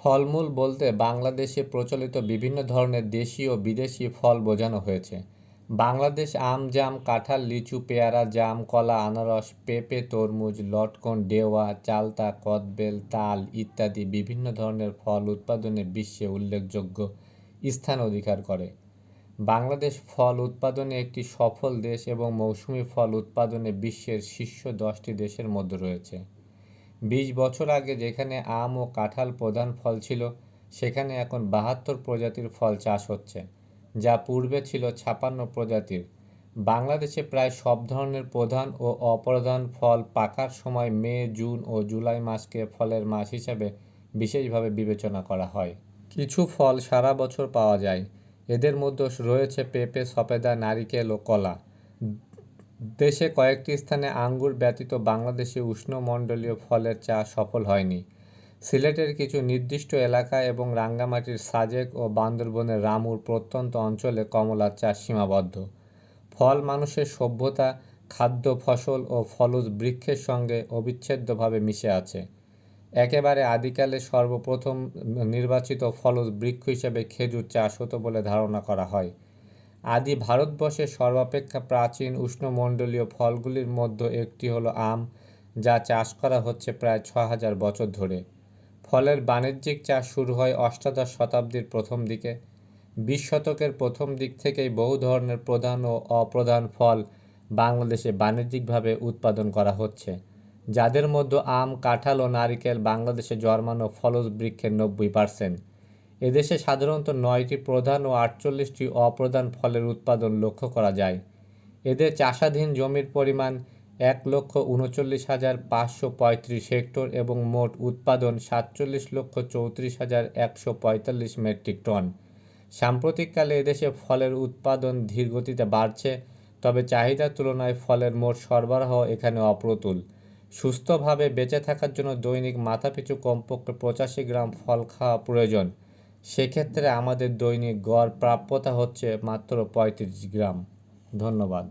ফলমূল বলতে বাংলাদেশে প্রচলিত বিভিন্ন ধরনের দেশি ও বিদেশি ফল বোঝানো হয়েছে। বাংলাদেশ আম, জাম, কাঁঠাল, লিচু, পেয়ারা, জাম, কলা, আনারস, পেঁপে, তরমুজ, লটকন, ডেওয়া, চালতা, কদবেল, তাল ইত্যাদি বিভিন্ন ধরনের ফল উৎপাদনে বিশ্বে উল্লেখযোগ্য স্থান অধিকার করে। বাংলাদেশ ফল উৎপাদনে একটি সফল দেশ এবং মৌসুমি ফল উৎপাদনে বিশ্বের শীর্ষ দশটি দেশের মধ্যে রয়েছে। বিশ বছর আগে যেখানে আম ও কাঁঠাল প্রধান ফল ছিল, সেখানে এখন বাহাত্তর প্রজাতির ফল চাষ হচ্ছে, যা পূর্বে ছিল ছাপান্ন প্রজাতির। বাংলাদেশে প্রায় সব ধরনের প্রধান ও অপ্রধান ফল পাকার সময় মে, জুন ও জুলাই মাসকে ফলের মাস হিসাবে বিশেষভাবে বিবেচনা করা হয়। কিছু ফল সারা বছর পাওয়া যায়। এদের মধ্যে রয়েছে পেঁপে সপেদা নারিকেল ও কলা। দেশে কয়েকটি স্থানে আঙ্গুর ব্যতীত বাংলাদেশে উষ্ণমণ্ডলীয় ফলের চাষ সফল হয়নি। সিলেটের কিছু নির্দিষ্ট এলাকা এবং রাঙ্গামাটির সাজেক ও বান্দরবনের রামুর প্রত্যন্ত অঞ্চলে কমলার চাষ সীমাবদ্ধ। ফল মানুষের সভ্যতা, খাদ্য, ফসল ও ফলজ বৃক্ষের সঙ্গে অবিচ্ছেদ্যভাবে মিশে আছে। একেবারে আদিকালে সর্বপ্রথম নির্বাচিত ফলজ বৃক্ষ হিসেবে খেজুর চাষ হতো বলে ধারণা করা হয়। আদি ভারতবর্ষের সর্বাপেক্ষা প্রাচীন উষ্ণমণ্ডলীয় ফলগুলির মধ্যে একটি হলো আম, যা চাষ করা হচ্ছে প্রায় ছ হাজার বছর ধরে। ফলের বাণিজ্যিক চাষ শুরু হয় অষ্টাদশ শতাব্দীর প্রথম দিকে। বিশ শতকের প্রথম দিক থেকেই বহু ধরনের প্রধান ও অপ্রধান ফল বাংলাদেশে বাণিজ্যিকভাবে উৎপাদন করা হচ্ছে, যাদের মধ্যে আম, কাঁঠাল ও নারিকেল বাংলাদেশে জন্মানো ফলজ বৃক্ষের নব্বই পার্সেন্ট। এদেশে সাধারণত নয়টি প্রধান ও আটচল্লিশটি অপ্রধান ফলের উৎপাদন লক্ষ্য করা যায়। এদের চাষাধীন জমির পরিমাণ এক লক্ষ উনচল্লিশ হাজার পাঁচশো পঁয়ত্রিশ হেক্টর এবং মোট উৎপাদন সাতচল্লিশ লক্ষ চৌত্রিশ হাজার একশো পঁয়তাল্লিশ মেট্রিক টন। সাম্প্রতিককালে এদেশে ফলের উৎপাদন ধীরগতিতে বাড়ছে, তবে চাহিদার তুলনায় ফলের মোট সরবরাহ এখানে অপ্রতুল। সুস্থভাবে বেঁচে থাকার জন্য দৈনিক মাথাপিছু কমপক্ষে পঁচাশি গ্রাম ফল খাওয়া প্রয়োজন। সেক্ষেত্রে আমাদের দৈনিক গড় প্রাপ্যতা হচ্ছে মাত্র পঁয়ত্রিশ গ্রাম ধন্যবাদ.